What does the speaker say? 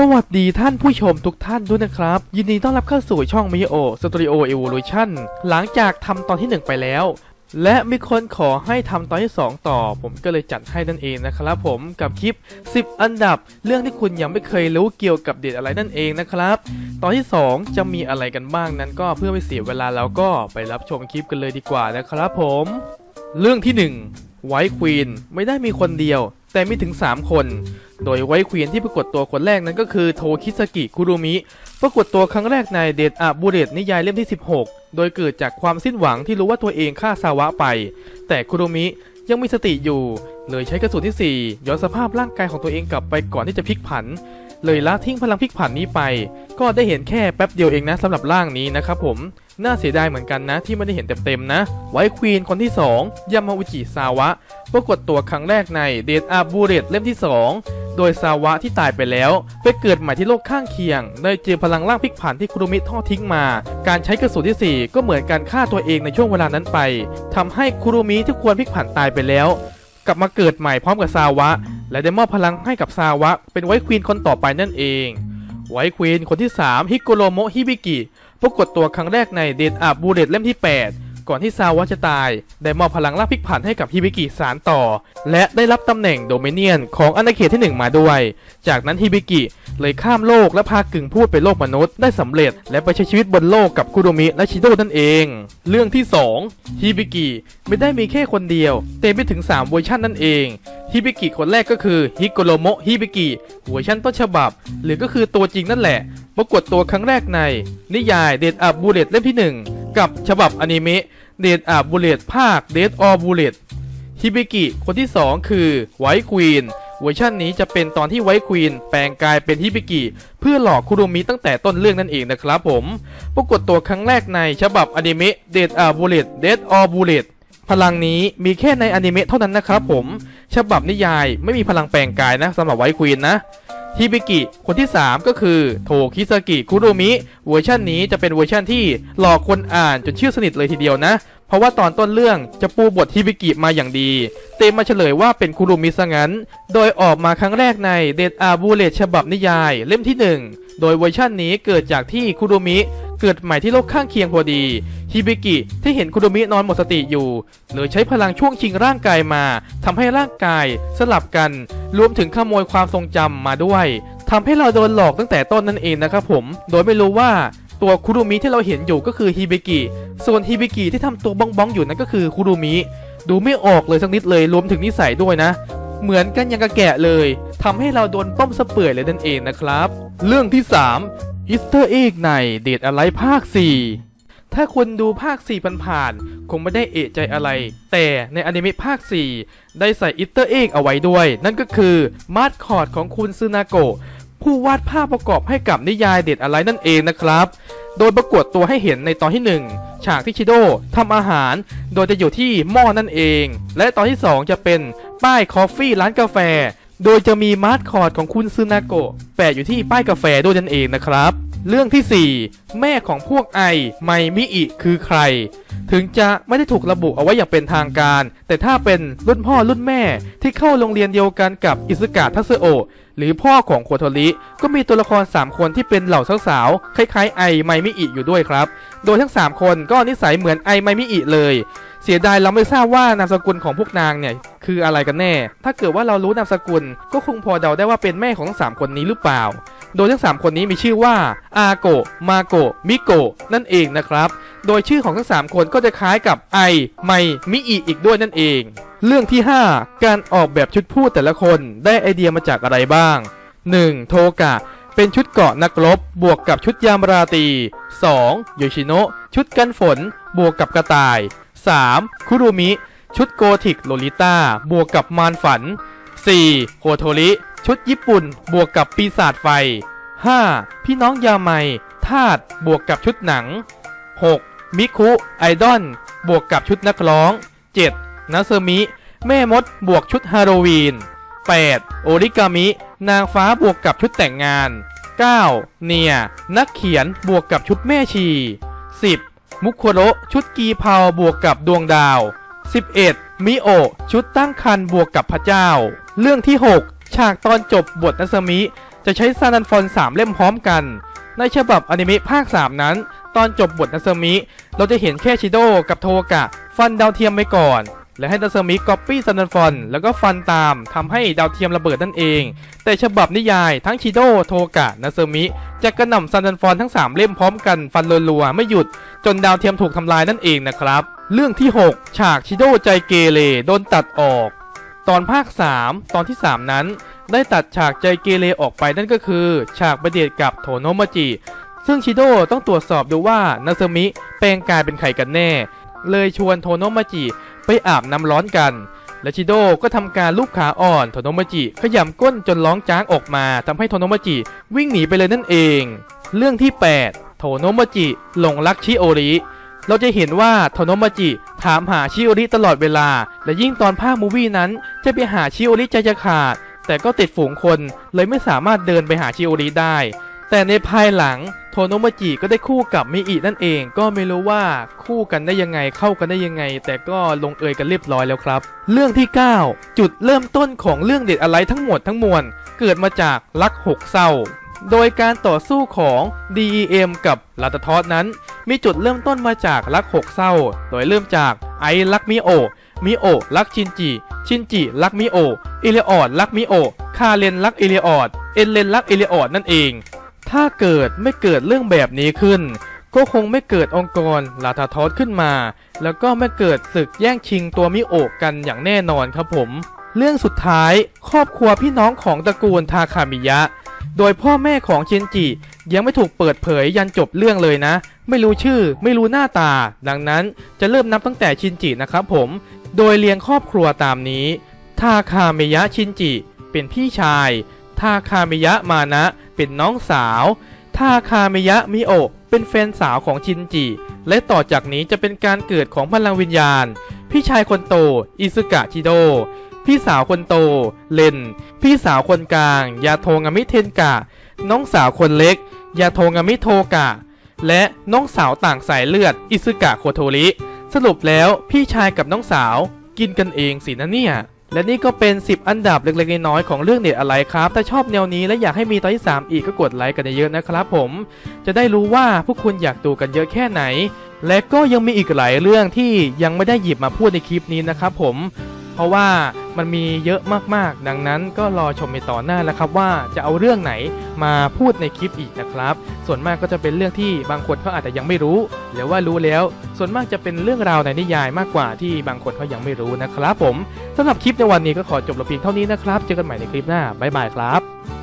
สวัสดีท่านผู้ชมทุกท่านด้วยนะครับ ยินดีต้อนรับเข้าสู่ช่องมิโอสตูดิโอเอ o l u t i o n หลังจากทำตอนที่ 1 ไปแล้ว และมีคนขอให้ทำตอนที่ 2 ต่อ ผมก็เลยจัดให้นั่นเองนะครับผมกับคลิป 10 อันดับ เรื่องที่คุณยังไม่เคยรู้เกี่ยวกับเด็ดอะไรนั่นเองนะครับ ตอนที่ 2 จะมีอะไรกันบ้างนั้นก็เพื่อไม่เสียเวลาแล้วก็ไปรับชมคลิปกันเลยดีกว่านะครับผม เรื่องที่ 1 ไวท์ควีนไม่ได้มีคนเดียว แต่มีถึง 3 คน โดยไวท์ควีนที่ปรากฏตัวคนแรกนั้นก็คือโทคิสกิคุรุมิ ปรากฏตัวครั้งแรกในเดดอาบูเดตนิยายเล่มที่ 16 โดยเกิดจากความสิ้นหวังที่รู้ว่าตัวเองฆ่าซาวะไป แต่คุรุมิ ยังมีสติอยู่ เลยใช้กระสุนที่ 4 ย้อนสภาพร่างกายของตัวเองกลับไปก่อนที่จะพลิกผัน เลยละทิ้งพลังพลิกผันนี้ไป ก็ได้เห็นแค่แป๊บเดียวเองนะสำหรับร่างนี้นะครับผมน่าเสียดายเหมือนกันนะที่ไม่ได้เห็นเต็มๆนะ ไวท์ควีนคนที่ 2 ยามาอุจิซาวะ ปรากฏตัวครั้งแรกในเดดอาบูเรตเล่มที่ 2 โดยซาวะที่ตายไปแล้วไปเกิดใหม่ที่โลกข้างเคียงได้เจอพลังร่างพลิกผันที่คุรุมิทอดทิ้งมา การใช้กระสุนที่ 4 ก็เหมือนการฆ่าตัวเองในช่วงเวลานั้นไปทำให้คุรุมิที่ควรพลิกผันตายไปแล้ว กลับมาเกิดใหม่พร้อมกับซาวะ และได้มอบพลังให้กับซาวะ เป็นไวท์ควีนคนต่อไปนั่นเอง ไวท์ควีนคนที่ 3 ฮิโกโรโมะฮิบิกิปรากฏตัวครั้งแรกในเดนอาบูเรตเล่มที่ 8 ก่อนที่ซาวะจะตาย ได้มอบพลังล่างพลิกผันให้กับฮิบิกิสารต่อ และได้รับตำแหน่งโดเมเนียนของอาณาเขตที่ 1 มาด้วย จากนั้นฮิบิกิเลยข้ามโลกและพากึ่งพูดไปโลกมนุษย์ได้สำเร็จ และไปใช้ชีวิตบนโลกกับคุโดมิและชิโดนั่นเอง เรื่องที่2ฮิบิกิไม่ได้มีแค่คนเดียวแต่มีถึง 3 เวอร์ชันนั่นเองฮิบิกิคนแรกก็คือฮิโกโรโมะฮิบิกิเวอร์ชันต้นฉบับ หรือก็คือตัวจริงนั่นแหละปรากฏตัวครั้งแรกใน นิยายเดดอับบูเลตเล่มที่ 1 กับฉบับอนิเมะ เดดอับบูเลตภาคเดดออบูเลตฮิบิกิคนที่ 2 คือไวท์ควีนเวอร์ชันนี้จะเป็นตอนที่ไวท์ควีนแปลงกายเป็นฮิบิกิเพื่อหลอกคุโรมิตั้งแต่ต้นเรื่องนั่นเองนะครับผม ปรากฏตัวครั้งแรกในฉบับอนิเมะเดดอับบูเลตเดดออบูเลตพลังนี้มีแค่ในอนิเมะเท่านั้นนะครับผม ฉบับนิยายไม่มีพลังแปลงกายนะสำหรับไวท์ควีนนะ ฮิบิกิ คนที่ 3 ก็คือโทคิสกิคุโรมิเวอร์ชันนี้จะเป็นเวอร์ชันที่หลอกคนอ่านจนเชื่อสนิทเลยทีเดียวนะ เพราะว่าตอนต้นเรื่องจะปูบทฮิบิกิมาอย่างดี เต็มมาเฉลยว่าเป็นคุโรมิซะงั้น โดยออกมาครั้งแรกในเดดอาบูเลตฉบับนิยาย เล่มที่ 1 โดยเวอร์ชันนี้เกิดจากที่คุโรมิเกิดใหม่ที่โลกข้างเคียงพอดี ฮิบิกิที่เห็นคุโดมินอนหมดสติอยู่ เลยใช้พลังช่วงชิงร่างกายมาทำให้ร่างกายสลับกัน รวมถึงขโมยความทรงจำมาด้วยทำให้เราโดนหลอกตั้งแต่ต้นนั่นเองนะครับผม โดยไม่รู้ว่าตัวคุโดมิที่เราเห็นอยู่ก็คือฮิบิกิ ส่วนฮิบิกิที่ทำตัวบ้องๆอยู่นั่นก็คือคุโดมิ ดูไม่ออกเลยสักนิดเลยรวมถึงนิสัยด้วยนะ เหมือนกันยังกระแกะเลยทำให้เราโดนต้มสะเปื่อยเลยนั่นเองนะครับ เรื่องที่3อิสเตอร์เอ็กในเดทอะไรภาค 4 ถ้าคุณดูภาค 4 ผ่านๆคงไม่ได้เอะใจอะไร แต่ในอนิเมะภาค 4 ได้ใส่อิสเตอร์เอกเอาไว้ด้วย นั่นก็คือมาดคอร์ดของคุณซึนาโกะผู้วาดภาพประกอบให้กับนิยายเด็ดอะไรนั่นเองนะครับ โดยปรากฏตัวให้เห็นในตอนที่ 1 ฉากที่ชิโดทำอาหาร โดยจะอยู่ที่หม้อนั่นเอง และตอนที่ 2 จะเป็นป้ายคอฟฟี่ร้านกาแฟ โดยจะมีมาร์คคอร์ดของคุณซึนาโกะแปะอยู่ที่ป้ายกาแฟด้วยนั่นเองนะครับ เรื่องที่ 4 แม่ของพวกไอไมมิอิคือใคร ถึงจะไม่ได้ถูกระบุเอาไว้อย่างเป็นทางการ แต่ถ้าเป็นรุ่นพ่อรุ่นแม่ที่เข้าโรงเรียนเดียวกันกับอิสกะทัสโอ หรือพ่อของโคโทริก็มีตัวละคร 3 คนที่เป็นเหล่าสาวๆคล้ายๆ ไอไมมิอิอยู่ด้วยครับ โดยทั้ง 3 คนก็นิสัยเหมือนไอไมมิอิเลยเสียดายเราไม่ทราบว่านามสกุลของพวกนางเนี่ยคืออะไรกันแน่ ถ้าเกิดว่าเรารู้นามสกุลก็คงพอเดาได้ว่าเป็นแม่ของทั้งสามคนนี้หรือเปล่า โดยทั้ง 3 คนนี้มีชื่อว่าอาโกะมาโกะมิโกะนั่นเองนะครับ โดยชื่อของทั้ง 3 คนก็จะคล้ายกับไอไมมิอิอีกด้วยนั่นเอง เรื่องที่ 5 การออกแบบชุดพูดแต่ละคนได้ไอเดียมาจากอะไรบ้าง 1. โทกะ เป็นชุดเกาะนักรบบวกกับชุดยามราตรี 2. โยชิโนะชุดกันฝน บวกกับกระต่าย 3. คุรุมิ ชุดโกธิกโลลิต้าบวกกับมารฝัน 4. โคโทริ ชุดญี่ปุ่นบวกกับปีศาจไฟ 5. พี่น้องยาไมธาตุบวกกับชุดหนัง 6. มิคุไอดอลบวกกับชุดนักร้อง 7. นาเซมิ แม่มดบวกชุดฮาโลวีน 8. โอริกามิ นางฟ้าบวกกับชุดแต่งงาน 9. เนีย นักเขียนบวกกับชุดแม่ชี 10. มุโคโระชุดกีเพาบวกกับดวงดาว 11. มิโอชุดตั้งคันบวกกับพระเจ้า เรื่องที่ 6 ฉากตอนจบบทนัสมิ จะใช้ซานันฟอน3เล่มพร้อมกัน ในฉบับอนิเมะภาค 3 นั้น ตอนจบบทนัสมิ เราจะเห็นแค่ชิโดกับโทกะ ฟันดาวเทียมไปก่อน และให้นัสมิก๊อปปี้ซานันฟอนแล้วก็ฟันตามทำให้ดาวเทียมระเบิดนั่นเอง แต่ฉบับนิยายทั้งชิโดโทกะนัสมิจะกระหน่ำซานันฟอนทั้ง 3 เล่มพร้อมกันฟันรัวๆไม่หยุด จนดาวเทียมถูกทำลายนั่นเองนะครับ เรื่องที่ 6 ฉากชิโดใจเกเรโดนตัดออก ตอนภาค 3 ตอนที่ 3 นั้น ได้ตัดฉากใจเกเรออกไปนั่นก็คือ ฉากประเดชกับโทโนมาจิ ซึ่งชิโดต้องตรวจสอบดูว่านาซึมิแปลงกายเป็นใครกันแน่ เลยชวนโทโนมาจิไปอาบน้ำร้อนกัน และชิโดก็ทำการลูบขาอ่อนโทโนมาจิ ขยำก้นจนร้องจ้างออกมาทำให้โทโนมาจิวิ่งหนีไปเลยนั่นเอง เรื่องที่ 8 โทโนมาจิหลงรักชิโอริ เราจะเห็นว่าโทโนมาจิถามหาชิโอริตลอดเวลา และยิ่งตอนภาคมูวี่นั้น จะไปหาชิโอริใจจะขาด แต่ก็ติดฝูงคนเลยไม่สามารถเดินไปหาชิโอริได้ แต่ในภายหลังโทโนมาจิก็ได้คู่กับมิอินั่นเอง ก็ไม่รู้ว่าคู่กันได้ยังไงเข้ากันได้ยังไง แต่ก็ลงเอยกันเรียบร้อยแล้วครับ เรื่องที่ 9 จุดเริ่มต้นของเรื่องเด็ดอะไรทั้งหมดทั้งมวลเกิดมาจากรักหกเศร้า โดยการต่อสู้ของ DEM กับลาตทอสนั้น มีจุดเริ่มต้นมาจากรักหกเศร้า โดยเริ่มจากไอรักมิโอ มิโอรักชินจิ ชินจิรักมิโอ อิเลออดรักมิโอ คาเรนรักอิเลออด เอ็นเลนรักอิเลออดนั่นเอง ถ้าเกิดไม่เกิดเรื่องแบบนี้ขึ้น ก็คงไม่เกิดองค์กรลาทาทอสขึ้นมา แล้วก็ไม่เกิดศึกแย่งชิงตัวมิโอกันอย่างแน่นอนครับผม เรื่องสุดท้ายครอบครัวพี่น้องของตระกูลทาคามิยะ โดยพ่อแม่ของชินจิ ยังไม่ถูกเปิดเผยยันจบเรื่องเลยนะ ไม่รู้ชื่อ ไม่รู้หน้าตา ดังนั้นจะเริ่มนับตั้งแต่ชินจินะครับผม โดยเรียงครอบครัวตามนี้ ทาคาเมยะชินจิ เป็นพี่ชาย ทาคาเมยะมานะ เป็นน้องสาว ทาคาเมยะมิโอะเป็นแฟนสาวของชินจิ และต่อจากนี้จะเป็นการเกิดของพลังวิญญาณ พี่ชายคนโต อิซึกะชิโด พี่สาวคนโต เลน พี่สาวคนกลาง ยาโทงามิเทนกะ น้องสาวคนเล็ก ยาโทงามิโทกะ และน้องสาวต่างสายเลือด อิซึกะโคโทริ สรุปแล้วพี่ชายกับน้องสาว กินกันเองสินะเนี่ย และนี่ก็เป็น 10 อันดับเล็กๆน้อยๆของเรื่องเน็ตอะไรครับ ถ้าชอบแนวนี้และอยากให้มีตอนที่ 3 อีกก็กดไลค์กันเยอะๆนะครับผม จะได้รู้ว่าพวกคุณอยากดูกันเยอะแค่ไหน และก็ยังมีอีกหลายเรื่องที่ยังไม่ได้หยิบมาพูดในคลิปนี้นะครับผม เพราะว่ามันมีเยอะมากๆ ดังนั้นก็รอชมในตอนหน้าแล้วครับว่าจะเอาเรื่องไหนมาพูดในคลิปอีกนะครับ ส่วนมากก็จะเป็นเรื่องที่บางคนเขาอาจจะยังไม่รู้ หรือว่ารู้แล้ว ส่วนมากจะเป็นเรื่องราวในนิยายมากกว่าที่บางคนเขายังไม่รู้นะครับผมสำหรับคลิปในวันนี้ก็ขอจบลงเพียงเท่านี้นะครับ เจอกันใหม่ในคลิปหน้าบ๊ายบายครับ